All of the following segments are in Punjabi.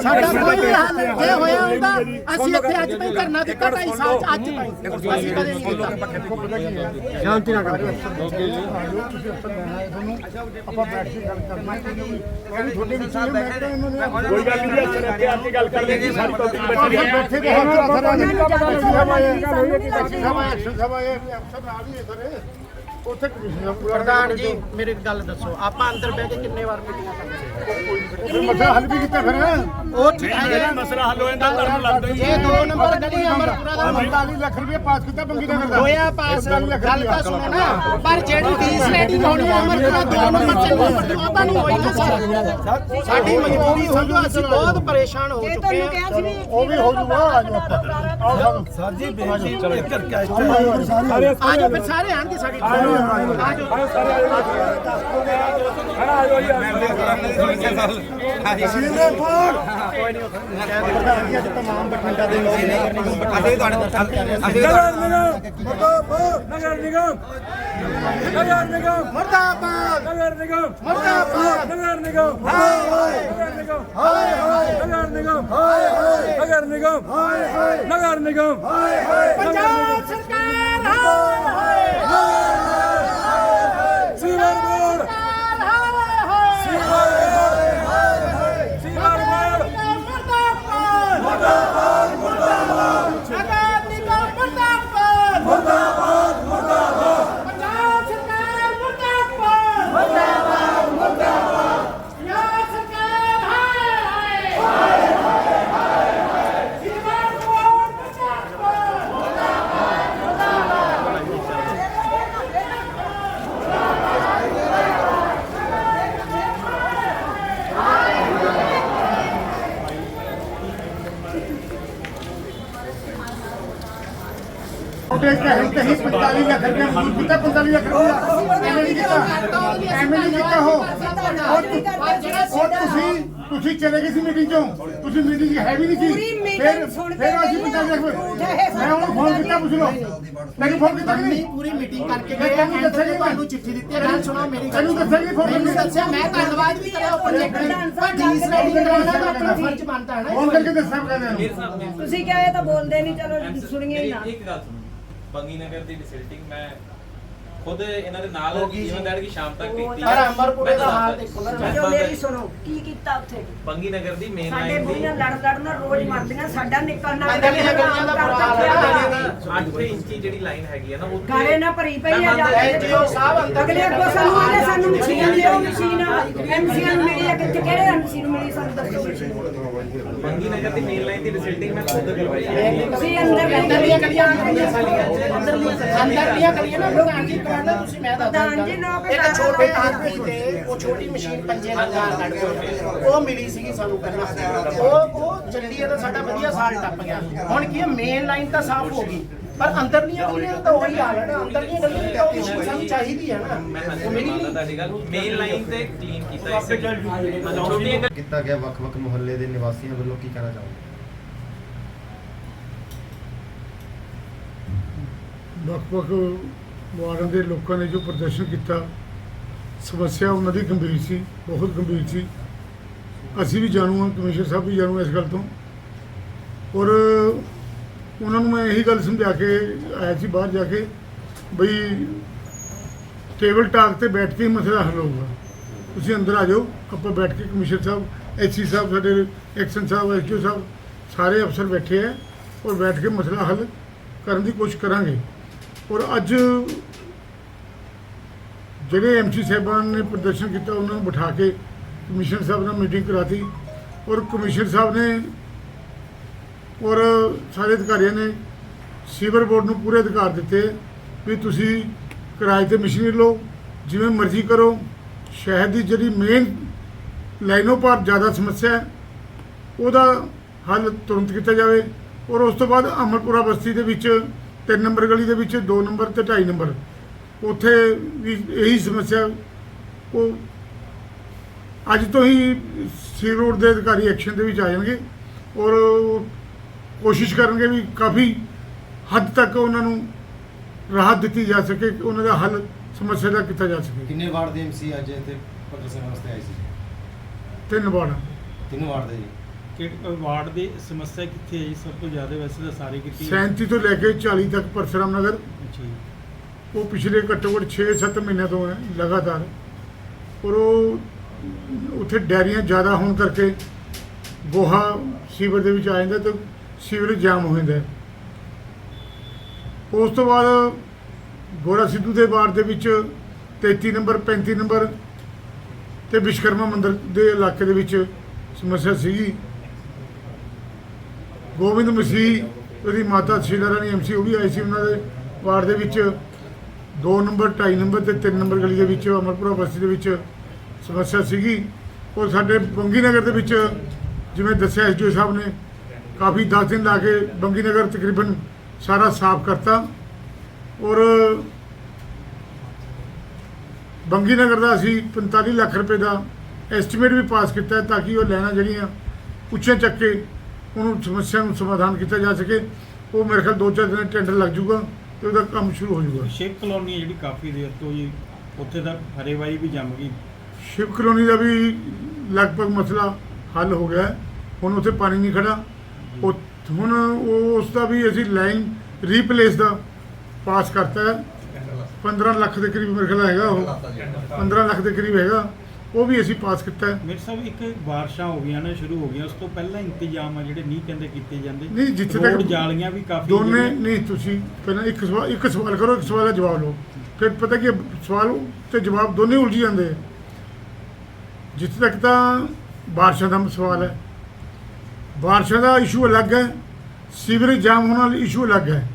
ਸਾਡਾ ਕੋਈ ਹੱਲ ਜੇ ਹੋਇਆ ਹੁੰਦਾ ਅਸੀਂ ਇੱਥੇ ਅੱਜ ਤਾਈਂ ਕਰਨਾ ਦਿੱਤਾ ਢਾਈ ਸਾਲ ਚ ਅੱਜ ਤਾਈਂ ਅਸੀਂ ਕਦੇ ਨਹੀਂ ਕੀਤਾ। ਸ਼ਾਂਤੀ ਨਾਲ ਕਰ ਆਪਾਂ ਬੈਠ ਕੇ ਗੱਲ ਕਰਨਾ ਕੋਈ ਤੁਹਾਡੇ ਵਿੱਚ ਹੀ ਮੈਂ ਤਾਂ ਇਹਨਾਂ ਨੇ ਕੋਈ ਗੱਲ ਨਹੀਂ ਜੀ ਅੱਗੇ ਆ ਕੇ ਗੱਲ ਕਰ ਲੈਂਦੇ ਸਾਰੀ ਟੌਪਿਕ ਬੈਠੀ ਹੈ ਬੈਠੇ ਤੇ ਹੱਥ ਰੱਖ ਰਹੇ ਸਭਾ ਇਹ ਸਭਾ ਐਕਸ਼ਨ ਸਭਾ ਇਹ ਅਫਸਰ ਨਾਲ ਹੀ ਇਧਰ ਉੱਥੇ ਕਮਿਸ਼ਨ ਦਾ ਪੂਰਾ ਪ੍ਰਧਾਨ ਜੀ ਮੇਰੀ ਗੱਲ ਦੱਸੋ ਆਪਾਂ ਅੰਦਰ ਬਹਿ ਕੇ ਕਿੰਨੇ ਵਾਰ ਮੀਟਿੰਗਾਂ ਕਰਦੇ ਫਿਰ ਮਸਲਾ ਹੱਲ ਵੀ ਕੀਤਾ ਫਿਰ ਉਹ ਠੀਕ ਹੈ ਜਿਹੜਾ ਮਸਲਾ ਹੱਲ ਹੋ ਜਾਂਦਾ ਤੁਹਾਨੂੰ ਲੱਗਦਾ ਹੀ ਜੇ ਦੋ ਨੰਬਰ ਗਲੀ ਅਮਰਪੁਰਾ ਦਾ 45 ਲੱਖ ਰੁਪਏ ਪਾਸ ਕੀਤਾ ਬੰਗੀ ਦਾ ਕਰਦਾ ਹੋਇਆ ਪਾਸ ਗੱਲ ਤਾਂ ਸੁਣੋ ਨਾ ਪਰ ਜਿਹੜੀ ਫੀਸ ਲੈਣੀ ਹੋਣੀ ਹੈ ਅਮਰਪੁਰਾ ਦੋ ਨੰਬਰ ਚੱਲੋ ਆਪਾਂ ਨੂੰ ਹੋਈ ਨਾ ਸਰ ਸਾਡੀ ਮਜਬੂਰੀ ਜੋ ਅਸੀਂ ਬਹੁਤ ਪਰੇਸ਼ਾਨ ਹੋ ਚੁੱਕੇ ਹਾਂ ਉਹ ਵੀ ਹੋ ਜੂਗਾ ਆ ਜਾਓ ਆਪਾਂ ਆਓ ਸਾਨੂੰ ਸਰ ਜੀ ਬੇਨਤੀ ਇੱਕ ਕਰਕੇ ਸਾਰੇ ਆਣਗੇ ਸਾਡੀ ਆ ਜਾਓ ਤਮਾਮ ਬਠਿੰਡਾ ਦੇ ਲੋਕ ਅਸੀਂ ਤੁਹਾਡੇ ਅਸੀਂ ਨਗਰ ਨਿਗਮ ਨਗਰ ਨਿਗਮ ਮਰਦਾਬਾਦ ਨਗਰ ਨਿਗਮ ਮਰਦਾਬਾਦ ਨਗਰ ਨਿਗਮ ਹਾਏ ਹਾਏ ਨਗਰ ਨਿਗਮ ਹਾਏ ਹਾਏ ਨਗਰ ਨਿਗਮ ਹਾਏ ਹਾਏ ਨਗਰ ਨਿਗਮ ਹਾਏ ਹਾਏ ਨਗਰ ਨਿਗਮ ਹਾਏ ਹਾਏ ਪੰਜਾਬ ਸਰਕਾਰ ਹਾਏ ਹਾਏ ਸੀਵਰ ਬੋਰਡ ਹਾਏ ਹਾਏ ਸੀਵਰ ਬੋਰਡ ਸੀਵਰ ਬੋਰਡ ਮੁਰਦਾਬਾਦ ਮੁਰਦਾਬਾਦ ਮੁਰਦਾਬਾਦ ਨਗਰ ਨਿਗਮ ਮੁਰਦਾਬਾਦ ਮੁਰਦਾਬਾਦ ਮੁਰਦਾਬਾਦ ਪੰਜਾਬ ਸਰਕਾਰ ਮੁਰਦਾਬਾਦ ਮੁਰਦਾਬਾਦ ਮੁਰਦਾਬਾਦ ਪੰਜਾਬ ਸਰਕਾਰ ਹਾਏ ਹਾਏ ਹਾਏ ਹਾਏ ਹਾਏ ਸਿਵਰ ਬੋਰਡ ਮੁਰਦਾਬਾਦ ਉਹਦੇ ਕਹੇ ਕਹੀਂ 45 ਲੱਖ ਰੁਪਏ ਮਜ਼ਦੂਰ ਕੀਤਾ 45 ਲੱਖ ਰੁਪਏ ਐਵੇਂ ਨਹੀਂ ਕੀਤਾ ਐਵੇਂ ਨਹੀਂ ਕੀਤਾ ਹੋ ਉਹ ਤੁਸੀਂ ਤੁਸੀਂ ਚਲੇ ਗਏ ਸੀ ਮੀਟਿੰਗ ਚੋਂ ਤੁਸੀਂ ਮੀਟਿੰਗ ਹੈ ਵੀ ਨਹੀਂ ਸੀ। ਫਿਰ ਕੇ ਫਿਰ ਅਸੀਂ ਗਈ 45 ਲੱਖ ਮੈਂ ਉਹਨੂੰ ਫੋਨ ਕੀਤਾ ਪੁੱਛ ਲਓ। ਮੈਨੂੰ ਫੋਨ ਕੀਤਾ ਕਿ ਨਹੀਂ? ਪੂਰੀ ਮੀਟਿੰਗ ਕਰਕੇ ਮੈਂ ਗਏ ਤੁਹਾਨੂੰ ਦੱਸਿਆ ਤੇ ਨਹੀਂ? ਤੁਹਾਨੂੰ ਚਿੱਠੀ ਦਿੱਤੀ ਹੈ ਗੱਲ ਸੁਣੋ ਮੇਰੀ ਗੱਲ ਤੈਨੂੰ ਦੱਸਿਆ ਨਹੀਂ ਫੋਨ ਮੈਨੂੰ ਦੱਸਿਆ ਮੈਂ ਧੰਨਵਾਦ ਵੀ ਕਰਿਆ ਉਹ ਪ੍ਰੋਜੈਕਟ ਪਰ ਡੀਸ ਰੈਡੀ ਕਰਾਉਣਾ ਤਾਂ ਆਪਣਾ ਫਰਜ਼ ਬਣਦਾ ਹੈ ਨਾ। ਫੋਨ ਕਰਕੇ ਦੱਸਿਆ ਕਹਿੰਦੇ ਨੂੰ ਤੁਸੀਂ ਕਹੇ ਤਾਂ ਬੋਲਦੇ ਨਹੀਂ ਚਲੋ ਸੁਣੀਏ ਹੀ ਨਾ। ਇੱਕ ਗੱਲ ਸੁਣੋ। ਬੰਗੀ ਨਗਰ ਦੀ ਵਿਸਿਟਿੰਗ ਮੈਂ ਖੁਦ ਇਹਨਾਂ ਦੇ ਨਾਲ ਜੀਵਨ ਦੜ ਕੀ ਸ਼ਾਮ ਤੱਕ ਕੀਤੀ ਪਰ ਅਮਰਪੁਰੇ ਦਾ ਹਾਲ ਦੇਖੋ ਨਾ ਮੈਂ ਜੋ ਮੇਰੀ ਸੁਣੋ ਕੀ ਕੀਤਾ ਉੱਥੇ? ਬੰਗੀ ਨਗਰ ਦੀ ਮੇਨ ਸਾਡੇ ਲਾਈਨ ਦੀ ਬੁੜੀਆਂ ਲੜ ਲੜ ਨਾਲ ਰੋਜ਼ ਮਰਦੀਆਂ ਸਾਡਾ ਨਿਕਲਣਾ ਕਹਿੰਦੀ ਹਾਂ ਗਲੀਆਂ ਦਾ ਬੁਰਾ ਹਾਲ ਹੈ। 8 ਇੰਚੀ ਜਿਹੜੀ ਲਾਈਨ ਹੈਗੀ ਹੈ ਨਾ ਉੱਥੇ ਗਾਲੇ ਨਾ ਭਰੀ ਪਈ ਆ ਜਾ ਕੇ। ਐਨਜੀਓ ਸਾਹਿਬ ਅੰਦਰ ਅਗਲੇ ਅੱਗੋਂ ਸਾਨੂੰ ਆਲੇ ਸਾਨੂੰ ਮਸ਼ੀਨ ਦਿਓ ਮਸ਼ੀਨ ਐਮਸੀਆਂ ਨੂੰ ਮਿਲੀ ਆ ਕਿੱਥੇ ਕਿਹੜੇ ਐਮਸੀ ਨੂੰ ਮਿਲੀ ਸਾਨੂੰ ਦੱਸੋ ਮਸ਼ੀਨ ਬੰਗੀ ਨਗਰ ਦੀ ਮੇਨ ਲਾਈਨ ਦੀ ਵਿਸਿਟਿੰਗ ਮੈਂ ਖੁਦ ਕਰਵਾਈ ਹੈ ਤੁਸੀਂ ਅੰਦਰ ਅੰਦਰ ਦੀਆਂ ਗਲੀਆਂ ਅੰਦਰ ਸਾਲੀਆਂ ਅੰਦਰ ਦੀਆਂ ਅੰਦਰ ਦੀਆਂ ਗਲੀਆਂ ਨਾ ਪ੍ਰਧਾਨ ਜੀ ਕਰਾਉਣਾ ਤੁਸੀਂ ਮੈਂ ਦੱਸਦਾ ਪ੍ਰਧਾਨ ਜੀ, ਨੌ ਇੱਕ ਘੰਟਾ ਛੋਟੇ ਆਦਮੀ ਤੇ ਉਹ ਛੋਟੀ ਮਸ਼ੀਨ ਪੰਜੇ ਲਗਾ ਕੱਢ ਕੇ ਉਹ ਮਿਲੀ ਸੀਗੀ ਸਾਨੂੰ ਪਹਿਲਾਂ ਉਹ ਉਹ ਚੱਲੀ ਹੈ ਤਾਂ ਸਾਡਾ ਵਧੀਆ ਸਾਲ ਟੱਪ ਗਿਆ ਹੁਣ ਕੀ ਹੈ ਮੇਨ ਲਾਈਨ ਤਾਂ ਸਾਫ਼ ਹੋ ਗਈ ਪਰ ਅੰਦਰਲੀਆਂ ਗਲੀਆਂ ਤਾਂ ਉਹੀ ਹਾਲ ਹੈ ਨਾ ਅੰਦਰਲੀਆਂ ਗਲੀਆਂ ਤਾਂ ਉਹ ਸਾਨੂੰ ਚਾਹੀਦੀ ਹੈ ਨਾ ਮੈਂ ਮੰਨਦਾ ਤੁਹਾਡੀ ਗੱਲ ਮੇਨ ਲਾਈਨ ਤੇ ਕਲੀਨ ਕੀਤਾ ਇਸ ਕੀਤਾ ਗਿਆ ਵੱਖ-ਵੱਖ ਮੁਹੱਲੇ ਦੇ ਨਿਵਾਸੀਆਂ ਵੱਲੋਂ ਕੀ ਕਹਿਣਾ ਚਾਹੋਗੇ? ਵੱਖ-ਵੱਖ ਵਾਰਡਾਂ ਦੇ ਲੋਕਾਂ ਨੇ ਜੋ ਪ੍ਰਦਰਸ਼ਨ ਕੀਤਾ, ਸਮੱਸਿਆ ਉਹਨਾਂ ਦੀ ਗੰਭੀਰ ਸੀ, ਬਹੁਤ ਗੰਭੀਰ ਸੀ। ਅਸੀਂ ਵੀ ਜਾਣੂ ਹਾਂ, ਕਮਿਸ਼ਨਰ ਸਾਹਿਬ ਵੀ ਜਾਣੂ ਇਸ ਗੱਲ ਤੋਂ। ਔਰ ਉਹਨਾਂ ਨੂੰ ਮੈਂ ਇਹੀ ਗੱਲ ਸਮਝਾ ਕੇ ਆਇਆ ਸੀ ਬਾਹਰ ਜਾ ਕੇ, ਬਈ ਟੇਬਲ ਟਾਕ ਤੇ ਬੈਠ ਕੇ ਹੀ ਮਸਲਾ ਹੱਲ ਹੋਊਗਾ। ਤੁਸੀਂ ਅੰਦਰ ਆ ਜਾਓ, ਆਪਾਂ ਬੈਠ ਕੇ ਕਮਿਸ਼ਨਰ ਸਾਹਿਬ ਐਸਸੀ ਸਾਹਿਬ ਸਾਡੇ, ਐਕਸ਼ਨ ਸਾਹਿਬ, ਐਸਡੀਓ ਸਾਹਿਬ ਸਾਰੇ ਅਫਸਰ ਬੈਠੇ ਆ ਔਰ ਬੈਠ ਕੇ ਮਸਲਾ ਹੱਲ ਕਰਨ ਦੀ ਕੋਸ਼ਿਸ਼ ਕਰਾਂਗੇ। ਔਰ ਅੱਜ ਜਿਹੜੇ ਐਮਸੀ ਸਾਹਿਬਾਨ ਨੇ ਪ੍ਰਦਰਸ਼ਨ ਕੀਤਾ, ਉਹਨਾਂ ਨੂੰ ਬਿਠਾ ਕੇ ਕਮਿਸ਼ਨਰ ਸਾਹਿਬ ਨਾਲ ਮੀਟਿੰਗ ਕਰਾਤੀ ਔਰ ਕਮਿਸ਼ਨਰ ਸਾਹਿਬ ਨੇ ਔਰ ਸਾਰੇ ਅਧਿਕਾਰੀਆਂ ਨੇ ਸੀਵਰ ਬੋਰਡ ਨੂੰ ਪੂਰੇ ਅਧਿਕਾਰ ਦਿੱਤੇ ਵੀ ਤੁਸੀਂ ਕਿਰਾਏ ਤੇ ਮਸ਼ੀਨਰੀ ਲਓ, ਜਿਵੇਂ ਮਰਜ਼ੀ ਕਰੋ। ਸ਼ਹਿਰ ਦੀ ਜਿਹੜੀ ਮੇਨ ਲਾਈਨੋਂ ਪਰ ਜ਼ਿਆਦਾ ਸਮੱਸਿਆ ਹੈ, ਉਹਦਾ ਹੱਲ ਤੁਰੰਤ ਕੀਤਾ ਜਾਵੇ ਔਰ ਉਸ ਤੋਂ ਬਾਅਦ ਅਮਰਪੁਰਾ ਬਸਤੀ ਦੇ ਵਿੱਚ 3 ਨੰਬਰ ਗਲੀ ਦੇ ਵਿੱਚ 2 ਨੰਬਰ ਤੇ 2.5 ਨੰਬਰ। ਉੱਥੇ ਵੀ ਇਹੀ ਸਮੱਸਿਆ, ਉਹ ਅੱਜ ਤੋਂ ਹੀ ਸੀ ਰੋਡ ਦੇ ਅਧਿਕਾਰੀ ਐਕਸ਼ਨ ਦੇ ਵਿੱਚ ਆ ਜਾਣਗੇ ਔਰ ਕੋਸ਼ਿਸ਼ ਕਰਨਗੇ ਵੀ ਕਾਫੀ ਹੱਦ ਤੱਕ ਉਹਨਾਂ ਨੂੰ ਰਾਹਤ ਦਿੱਤੀ ਜਾ ਸਕੇ ਕਿ ਉਹਨਾਂ ਦਾ ਹੱਲ ਸਮੱਸਿਆ ਦਾ ਕੀਤਾ ਜਾ ਸਕੇ ਕਿੰਨੇ ਵਾਰਡ ਦੇ ਐਮਸੀ ਅੱਜ ਇੱਥੇ ਪ੍ਰਦਰਸ਼ਨ ਵਾਸਤੇ ਆਏ ਸੀ? ਤਿੰਨ ਵਾਰ ਤਿੰਨ ਵਾਰਡ ਦੇ ਜੀ। ਕਿਹੜੇ ਵਾਰਡ ਦੀ ਸਮੱਸਿਆ ਕਿੱਥੇ ਹੈ ਜੀ ਸਭ ਤੋਂ ਜ਼ਿਆਦਾ ਵੈਸੇ ਤਾਂ ਸਾਰੇ ਕੀਤੀ। ਹੈ 37 ਤੋਂ ਲੈ ਕੇ 40 ਤੱਕ ਪਰਸਰਾਮ ਨਗਰ। ਅੱਛਾ ਜੀ। ਉਹ ਪਿਛਲੇ ਘੱਟੋ ਘੱਟ 6-7 ਮਹੀਨਿਆਂ ਤੋਂ ਹੈ ਲਗਾਤਾਰ। ਔਰ ਉਹ ਉੱਥੇ ਡੈਰੀਆਂ ਜ਼ਿਆਦਾ ਹੋਣ ਕਰਕੇ ਗੋਹਾ ਸੀਵਰ ਦੇ ਵਿੱਚ ਆ ਜਾਂਦਾ ਤੇ ਸੀਵਰੇਜ ਜਾਮ ਹੋ ਜਾਂਦਾ। ਉਸ ਤੋਂ ਬਾਅਦ ਗੋਰਾ ਸਿੱਧੂ ਦੇ ਵਾਰਡ ਦੇ ਵਿੱਚ 33 ਨੰਬਰ 35 ਨੰਬਰ ਤੇ ਵਿਸ਼ਕਰਮਾ ਮੰਦਿਰ ਦੇ ਇਲਾਕੇ ਦੇ ਵਿੱਚ ਸਮੱਸਿਆ ਸੀਗੀ। ਗੋਬਿੰਦ ਮਸੀਹ, ਉਹਦੀ ਮਾਤਾ ਸ਼ੀਲਾ ਰਾਣੀ ਐਮਸੀ ਉਹ ਵੀ ਆਈ ਸੀ ਉਹਨਾਂ ਦੇ ਵਾਰਡ ਦੇ ਵਿੱਚ। 2 ਨੰਬਰ 2.5 ਨੰਬਰ ਤੇ 3 ਨੰਬਰ ਗਲੀ ਦੇ ਵਿੱਚ, ਅਮਰਪੁਰਾ ਬਸਤੀ ਦੇ ਵਿੱਚ ਸਮੱਸਿਆ ਸੀਗੀ। ਔਰ ਸਾਡੇ ਬੰਗੀ ਨਗਰ ਦੇ ਵਿੱਚ, ਜਿਵੇਂ ਦੱਸਿਆ ਐਸਡੀਓ ਸਾਹਿਬ ਨੇ, ਕਾਫੀ 10 ਦਿਨ ਲਾ ਕੇ ਬੰਗੀ ਨਗਰ ਤਕਰੀਬਨ ਸਾਰਾ ਸਾਫ਼ ਕਰਤਾ। ਔਰ ਬੰਗੀ ਨਗਰ ਦਾ ਅਸੀਂ 45 ਲੱਖ ਰੁਪਏ ਦਾ ਐਸਟੀਮੇਟ ਵੀ ਪਾਸ ਕੀਤਾ ਹੈ ਤਾਂ ਕਿ ਉਹ ਲੈਣਾ ਜਿਹੜੀਆਂ ਉੱਚੇ ਚੱਕ ਕੇ ਉਹਨੂੰ ਸਮੱਸਿਆ ਨੂੰ ਸਮਾਧਾਨ ਕੀਤਾ ਜਾ ਸਕੇ ਉਹ ਮੇਰੇ ਖਿਆਲ ਦੋ ਚਾਰ ਦਿਨ ਟੈਂਡਰ ਲੱਗ ਜਾਊਗਾ ਤੇ ਉਹਦਾ ਕੰਮ ਸ਼ੁਰੂ ਹੋ ਜਾਊਗਾ। ਸ਼ਿਵ ਕਲੋਨੀ ਜਿਹੜੀ ਕਾਫੀ ਦੇਰ ਤੋਂ ਜੀ ਉੱਥੇ ਤਾਂ ਹਰੇਵਾਈ ਵੀ ਜੰਮ ਗਈ। ਸ਼ਿਵ ਕਲੋਨੀ ਦਾ ਵੀ ਲਗਭਗ ਮਸਲਾ ਹੱਲ ਹੋ ਗਿਆ। ਹੁਣ ਉੱਥੇ ਪਾਣੀ ਨਹੀਂ ਖੜਾ ਉਹ ਹੁਣ ਉਹ ਉਸ ਦਾ ਵੀ ਅਸੀਂ ਲਾਈਨ ਰੀਪਲੇਸ ਦਾ ਪਾਸ ਕਰਤਾ ਹੈ। 15 ਲੱਖ ਦੇ ਕਰੀਬ ਮੇਰੇ ਖਿਆਲ ਹੈਗਾ ਉਹ। 15 ਲੱਖ ਦੇ ਕਰੀਬ ਹੈਗਾ। ਉਹ ਵੀ ਅਸੀਂ ਪਾਸ ਕੀਤਾ ਹੈ। ਮੇਰੇ ਸਾਹਿਬ ਇੱਕ ਬਾਰਿਸ਼ਾਂ ਹੋ ਗਈਆਂ ਨੇ ਸ਼ੁਰੂ ਹੋ ਗਈਆਂ। ਉਸ ਤੋਂ ਪਹਿਲਾਂ ਇੰਤਜ਼ਾਮ ਆ ਜਿਹੜੇ ਨਹੀਂ ਕਹਿੰਦੇ ਕੀਤੇ ਜਾਂਦੇ। ਨਹੀਂ, ਜਿੱਥੇ ਤੱਕ- ਜਾਲੀਆਂ ਵੀ ਕਾਫੀ ਦੋਨੇ ਨਹੀਂ ਤੁਸੀਂ ਪਹਿਲਾਂ ਇੱਕ ਸਵਾਲ ਇੱਕ ਸਵਾਲ ਕਰੋ ਇੱਕ ਸਵਾਲ ਦਾ ਜਵਾਬ ਲਓ। ਫਿਰ ਪਤਾ ਕੀ ਸਵਾਲ ਤੇ ਜਵਾਬ ਦੋਨੇ ਉਲਝ ਜਾਂਦੇ ਜਿੱਥੇ ਤੱਕ ਤਾਂ ਬਾਰਿਸ਼ਾਂ ਦਾ ਸਵਾਲ ਹੈ। ਬਾਰਿਸ਼ਾਂ ਦਾ ਇਸ਼ੂ ਅਲੱਗ ਹੈ। ਸੀਵਰੇਜ ਜਾਮ ਹੋਣ ਵਾਲਾ ਇਸ਼ੂ ਅਲੱਗ ਹੈ।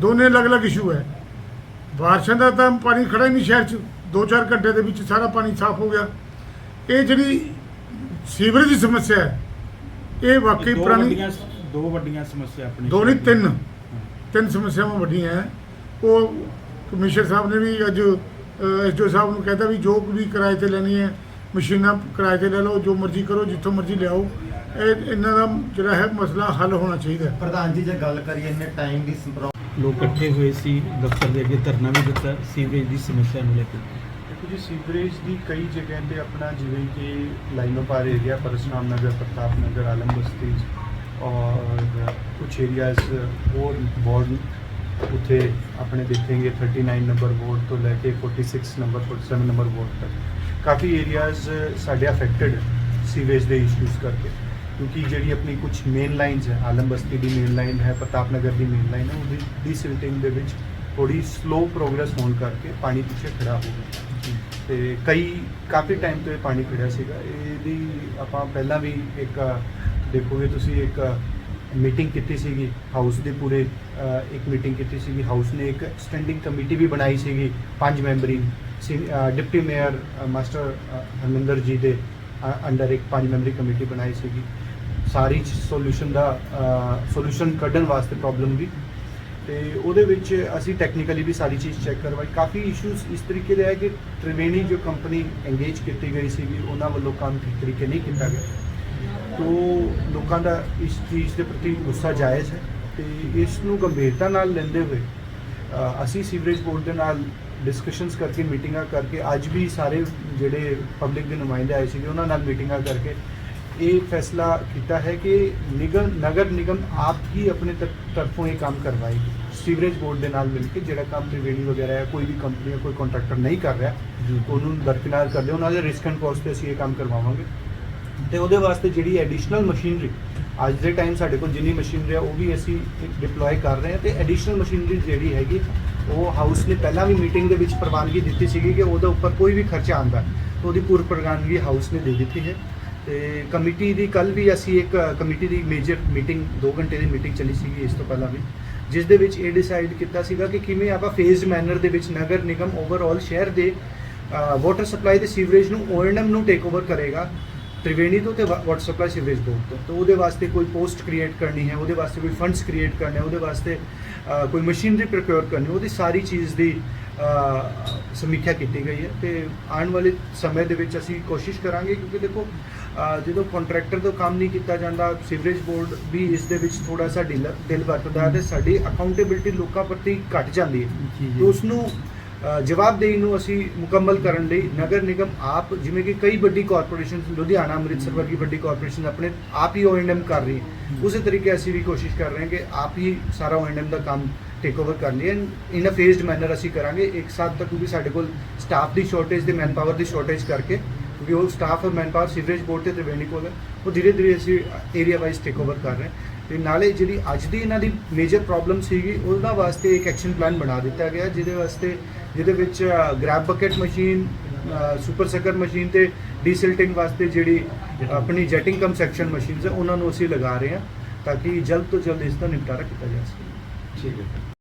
ਦੋਨੇ ਅਲੱਗ-ਅਲੱਗ ਇਸ਼ੂ ਹੈ। ਬਾਰਿਸ਼ਾਂ ਦਾ ਤਾਂ ਪਾਣੀ ਖੜਾ ਹੀ ਨਹੀਂ ਸ਼ਹਿਰ 'ਚ। 2-4 ਘੰਟੇ ਦੇ ਵਿੱਚ ਸਾਰਾ ਪਾਣੀ ਸਾਫ਼ ਹੋ ਗਿਆ। ਇਹ ਜਿਹੜੀ ਸੀਵਰੇਜ ਦੀ ਸਮੱਸਿਆ ਹੈ ਇਹ ਵਾਕਈ ਦੋ ਪੁਰਾਣੀ ਵੱਡੀਆਂ ਦੋ ਵੱਡੀਆਂ ਸਮੱਸਿਆ ਆਪਣੇ ਦੋ ਨਹੀਂ ਤਿੰਨ। ਤਿੰਨ ਸਮੱਸਿਆਵਾਂ ਵੱਡੀਆਂ ਹੈ। ਉਹ ਕਮਿਸ਼ਨਰ ਸਾਹਿਬ ਨੇ ਵੀ ਅੱਜ ਐਸਡੀਓ ਸਾਹਿਬ ਨੂੰ ਕਹਿੰਦਾ ਵੀ ਜੋ ਵੀ ਕਿਰਾਏ ਤੇ ਲੈਣੀ ਹੈ ਮਸ਼ੀਨਾਂ ਕਿਰਾਏ ਤੇ ਲੈ ਲਓ ਜੋ ਮਰਜ਼ੀ ਕਰੋ ਜਿੱਥੋਂ ਮਰਜ਼ੀ ਲਿਆਓ। ਇਹ ਇਹਨਾਂ ਦਾ ਜਿਹੜਾ ਹੈ ਮਸਲਾ ਹੱਲ ਹੋਣਾ ਚਾਹੀਦਾ ਹੈ। ਪ੍ਰਧਾਨ ਜੀ ਜੇ ਗੱਲ ਕਰੀਏ ਇੰਨੇ ਟਾਈਮ ਦੀ ਸੰਪਰੋ ਲੋਕ ਇਕੱਠੇ ਹੋਏ ਸੀ, ਦਫ਼ਤਰ ਦੇ ਅੱਗੇ ਧਰਨਾ ਵੀ ਦਿੱਤਾ, ਸੀਵਰੇਜ ਦੀ ਸਮੱਸਿਆ ਨੂੰ ਲੈ ਕੇ। ਦੇਖੋ ਜੀ, ਸੀਵਰੇਜ ਦੀ ਕਈ ਜਗ੍ਹਾ ਤੇ ਆਪਣਾ ਜਿਵੇਂ ਕਿ ਲਾਈਨੋ ਪਾਰ ਏਰੀਆ ਪਰਸਨਾਮ ਨਗਰ, ਪ੍ਰਤਾਪ ਨਗਰ, ਆਲਮ ਬਸਤੀ ਔਰ ਕੁਝ ਏਰੀਆਜ਼ ਹੋਰ ਵਾਰਡ ਉੱਥੇ ਆਪਣੇ ਦੇਖेंगे 39 ਨੰਬਰ ਵਾਰਡ ਤੋਂ ਲੈ ਕੇ 46 ਨੰਬਰ 47 ਨੰਬਰ ਵਾਰਡ ਤੱਕ। ਕਾਫੀ ਏਰੀਆਜ਼ ਸਾਡੇ ਅਫੈਕਟਡ ਸੀਵੇਜ ਦੇ ਇਸ਼ੂਜ਼ ਕਰਕੇ। ਕਿਉਂਕਿ ਜਿਹੜੀ ਆਪਣੀ ਕੁਝ ਮੇਨ ਲਾਈਨਸ ਹੈ ਆਲਮ ਬਸਤੀ ਦੀ ਮੇਨ ਲਾਈਨ ਹੈ ਪ੍ਰਤਾਪ ਨਗਰ ਦੀ ਮੇਨ ਲਾਈਨ ਹੈ ਉਹਦੀ ਡੀਸਿਲਟਿੰਗ ਦੇ ਵਿੱਚ ਥੋੜੀ ਸਲੋ ਪ੍ਰੋਗਰੈਸ ਹੋਣ ਕਰਕੇ ਪਾਣੀ ਪਿੱਛੇ ਖੜਾ ਹੋ ਗਿਆ। ਤੇ ਕਈ ਕਾਫੀ ਟਾਈਮ ਤੋਂ ਇਹ ਪਾਣੀ ਖੜਿਆ ਸੀਗਾ। ਇਹਦੀ ਆਪਾਂ ਪਹਿਲਾਂ ਵੀ ਇੱਕ ਦੇਖੋਗੇ ਤੁਸੀਂ ਇੱਕ ਮੀਟਿੰਗ ਕੀਤੀ ਸੀਗੀ ਹਾਊਸ ਦੇ ਪੂਰੇ ਇੱਕ ਮੀਟਿੰਗ ਕੀਤੀ ਸੀਗੀ। ਹਾਊਸ ਨੇ ਇੱਕ ਸਟੈਂਡਿੰਗ ਕਮੇਟੀ ਵੀ ਬਣਾਈ ਸੀਗੀ ਪੰਜ memory deputy mayor master Harminder ji ਦੇ ਅੰਡਰ ਇੱਕ ਪੰਜ ਮੈਂਬਰੀ ਕਮੇਟੀ ਬਣਾਈ ਸੀਗੀ। ਸਾਰੀ ਸੋਲੂਸ਼ਨ ਦਾ ਸੋਲੂਸ਼ਨ ਕੱਢਣ ਵਾਸਤੇ ਪ੍ਰੋਬਲਮ ਦੀ। ਤੇ ਉਹਦੇ ਵਿੱਚ ਅਸੀਂ ਟੈਕਨੀਕਲੀ ਵੀ ਸਾਰੀ ਚੀਜ਼ ਚੈੱਕ ਕਰਵਾਈ। ਕਾਫੀ ਇਸ਼ੂਜ਼ ਇਸ ਤਰੀਕੇ ਦੇ ਹੈ ਕਿ ਟ੍ਰਿਵੇਣੀ ਜੋ ਕੰਪਨੀ ਐਂਗੇਜ਼ ਕੀਤੀ ਗਈ ਸੀਗੀ, ਉਹਨਾਂ ਵੱਲੋਂ ਕੰਮ ਠੀਕ ਤਰੀਕੇ ਨਹੀਂ ਕੀਤਾ ਗਿਆ। ਤੋ ਲੋਕਾਂ ਦਾ ਇਸ ਚੀਜ਼ ਦੇ ਪ੍ਰਤੀ ਗੁੱਸਾ ਜਾਇਜ਼ ਹੈ ਤੇ ਇਸ ਨੂੰ ਗੰਭੀਰਤਾ ਨਾਲ ਲੈਂਦੇ ਹੋਏ ਅਸੀਂ ਸੀਵਰੇਜ ਬੋਰਡ ਦੇ ਨਾਲ ਡਿਸਕਸ਼ਨਸ ਕਰਕੇ, ਮੀਟਿੰਗਾਂ ਕਰਕੇ, ਅੱਜ ਵੀ ਸਾਰੇ ਜਿਹੜੇ ਪਬਲਿਕ ਦੇ ਨੁਮਾਇੰਦੇ ਆਏ ਸੀਗੇ, ਉਹਨਾਂ ਨਾਲ ਮੀਟਿੰਗਾਂ ਕਰਕੇ ਇਹ ਫੈਸਲਾ ਕੀਤਾ ਹੈ ਕਿ ਨਿਗਮ ਨਗਰ ਨਿਗਮ ਆਪ ਹੀ ਆਪਣੇ ਤਰ- ਤਰਫੋਂ ਇਹ ਕੰਮ ਕਰਵਾਏਗੀ ਸੀਵਰੇਜ ਬੋਰਡ ਦੇ ਨਾਲ ਮਿਲ ਕੇ ਜਿਹੜਾ ਕੰਮ ਤ੍ਰਿਵੇਣੀ ਵਗੈਰਾ ਹੈ ਕੋਈ ਵੀ ਕੰਪਨੀ ਕੋਈ ਕੰਟਰੈਕਟਰ ਨਹੀਂ ਕਰ ਰਿਹਾ ਉਹਨੂੰ ਦਰਕਿਨਾਰ ਕਰਦੇ ਉਹਨਾਂ ਦੇ ਰਿਸਕ ਐਂਡ ਕਾਸਟ ਤੇ ਅਸੀਂ ਇਹ ਕੰਮ ਕਰਵਾਵਾਂਗੇ। ਤੇ ਉਹਦੇ ਵਾਸਤੇ ਜਿਹੜੀ ਐਡੀਸ਼ਨਲ ਮਸ਼ੀਨਰੀ ਅੱਜ ਦੇ ਟਾਈਮ ਸਾਡੇ ਕੋਲ ਜਿੰਨੀ ਮਸ਼ੀਨਰੀ ਆ ਉਹ ਵੀ ਅਸੀਂ ਡਿਪਲੋਏ ਕਰ ਰਹੇ ਹਾਂ। ਤੇ ਐਡੀਸ਼ਨਲ ਮਸ਼ੀਨਰੀ ਜਿਹੜੀ ਹੈਗੀ ਉਹ ਹਾਊਸ ਨੇ ਪਹਿਲਾਂ ਵੀ ਮੀਟਿੰਗ ਦੇ ਵਿੱਚ ਪ੍ਰਵਾਨਗੀ ਦਿੱਤੀ ਸੀਗੀ ਕਿ ਉਹਦੇ ਉੱਪਰ ਕੋਈ ਵੀ ਖਰਚਾ ਆਂਦਾ ਤਾਂ ਉਹਦੀ ਪੂਰ ਪ੍ਰਵਾਨਗੀ ਹਾਊਸ ਨੇ ਦੇ ਦਿੱਤੀ ਹੈ। ਤੇ ਕਮੇਟੀ ਦੀ ਕੱਲ ਵੀ ਅਸੀਂ ਇੱਕ ਕਮੇਟੀ ਦੀ ਮੇਜਰ ਮੀਟਿੰਗ 2 ਘੰਟੇ ਦੀ ਮੀਟਿੰਗ ਚੱਲੀ ਸੀਗੀ ਇਸ ਤੋਂ ਪਹਿਲਾਂ ਵੀ, ਜਿਸ ਦੇ ਵਿੱਚ ਇਹ ਡਿਸਾਈਡ ਕੀਤਾ ਸੀਗਾ ਕਿ ਕਿਵੇਂ ਆਪਾਂ ਫੇਜ਼ਡ ਮੈਨਰ ਦੇ ਵਿੱਚ ਨਗਰ ਨਿਗਮ ਓਵਰਆਲ ਸ਼ਹਿਰ ਦੇ ਵਾਟਰ ਸਪਲਾਈ ਤੇ ਸੀਵਰੇਜ ਨੂੰ ਓਐਨਐਮ ਨੂੰ ਟੇਕ ਓਵਰ ਕਰੇਗਾ, ਤ੍ਰਿਵੇਣੀ ਤੋਂ ਤੇ ਵਾਟਰ ਸਪਲਾਈ ਸੀਵਰੇਜ ਬੋਰਡ ਤੋਂ। ਤਾਂ ਉਹਦੇ ਵਾਸਤੇ ਕੋਈ ਪੋਸਟ ਕ੍ਰੀਏਟ ਕਰਨੀ ਹੈ, ਉਹਦੇ ਵਾਸਤੇ ਕੋਈ ਫੰਡਸ ਕ੍ਰੀਏਟ ਕਰਨੇ ਉਹਦੇ ਵਾਸਤੇ ਕੋਈ ਮਸ਼ੀਨਰੀ ਪ੍ਰੋਕਿਉਰ ਕਰਨੀ ਉਹਦੀ ਸਾਰੀ ਚੀਜ਼ ਦੀ ਸਮੀਖਿਆ ਕੀਤੀ ਗਈ ਹੈ। ਤੇ ਆਉਣ ਵਾਲੇ ਸਮੇਂ ਦੇ ਵਿੱਚ ਅਸੀਂ ਕੋਸ਼ਿਸ਼ ਕਰਾਂਗੇ ਕਿਉਂਕਿ ਦੇਖੋ ਜਦੋਂ ਕੰਟਰੈਕਟਰ ਤੋਂ ਕੰਮ ਨਹੀਂ ਕੀਤਾ ਜਾਂਦਾ ਸੀਵਰੇਜ ਬੋਰਡ ਵੀ ਇਸ ਦੇ ਵਿੱਚ ਥੋੜਾ ਸਾ ਢਿੱਲ ਦਿਲ ਵਰਤਦਾ ਹੈ ਤੇ ਸਾਡੀ ਅਕਾਊਂਟੇਬਿਲਟੀ ਲੋਕਾਂ ਪ੍ਰਤੀ ਘਟ ਜਾਂਦੀ ਹੈ। ਤੇ ਉਸ ਨੂੰ ਜਵਾਬਦੇਹੀ ਨੂੰ ਅਸੀਂ ਮੁਕੰਮਲ ਕਰਨ ਲਈ ਨਗਰ ਨਿਗਮ ਆਪ ਜਿਵੇਂ ਕਿ ਕਈ ਵੱਡੀ ਕਾਰਪੋਰੇਸ਼ਨ ਲੁਧਿਆਣਾ ਅੰਮ੍ਰਿਤਸਰ ਵਰਗੀ ਵੱਡੀ ਕਾਰਪੋਰੇਸ਼ਨ ਆਪਣੇ ਆਪ ਹੀ ਓਐਨਐਮ ਕਰ ਰਹੀ ਹੈ। ਉਸੇ ਤਰੀਕੇ ਅਸੀਂ ਵੀ ਕੋਸ਼ਿਸ਼ ਕਰ ਰਹੇ ਹਾਂ ਕਿ ਆਪ ਹੀ ਸਾਰਾ ਓਐਨਐਮ ਦਾ ਕੰਮ ਟੇਕ ਓਵਰ ਕਰ ਲਈਏ। ਇਨ ਅ ਫੇਜ਼ਡ ਮੈਨਰ ਅਸੀਂ ਕਰਾਂਗੇ। ਇੱਕ ਸਾਥ ਤੱਕ ਕਿਉਂਕਿ ਸਾਡੇ ਕੋਲ ਸਟਾਫ ਦੀ ਸ਼ਾਰਟੇਜ ਤੇ ਮੈਨਪਾਵਰ ਦੀ ਸ਼ਾਰਟੇਜ ਕਰਕੇ ਕਿਉਂਕਿ ਉਹ ਸਟਾਫ ਔਰ ਮੈਨਪਾਵਰ ਸੀਵਰੇਜ ਬੋਰਡ ਤੇ ਤ੍ਰਿਵੇਣੀ ਕੋਲ ਹੈ। ਉਹ ਧੀਰੇ ਧੀਰੇ ਅਸੀਂ ਏਰੀਆ ਵਾਈਜ਼ ਟੇਕ ਓਵਰ ਕਰ ਰਹੇ ਹਾਂ। ਤੇ ਨਾਲੇ ਜਿਹੜੀ ਅੱਜ ਦੀ ਇਹਨਾਂ ਦੀ ਮੇਜਰ ਪ੍ਰੋਬਲਮ ਸੀਗੀ, ਉਹਦਾ ਵਾਸਤੇ ਇੱਕ ਐਕਸ਼ਨ ਪਲਾਨ ਬਣਾ ਦਿੱਤਾ ਗਿਆ, ਜਿਹਦੇ ਵਾਸਤੇ, ਜਿਹਦੇ ਵਿੱਚ grab bucket machine super sucker machine ਤੇ ਡੀਸਿਲਟਿੰਗ ਵਾਸਤੇ ਜਿਹੜੀ ਆਪਣੀ ਜੈਟਿੰਗ ਕਮ ਸੈਕਸ਼ਨ ਮਸ਼ੀਨਸ ਹੈ, ਉਹਨਾਂ ਨੂੰ ਅਸੀਂ ਲਗਾ ਰਹੇ ਹਾਂ, ਤਾਂ ਕਿ ਜਲਦ ਤੋਂ ਜਲਦ ਇਸ ਦਾ ਨਿਪਟਾਰਾ ਕੀਤਾ ਜਾ ਸਕੇ। ਠੀਕ ਹੈ।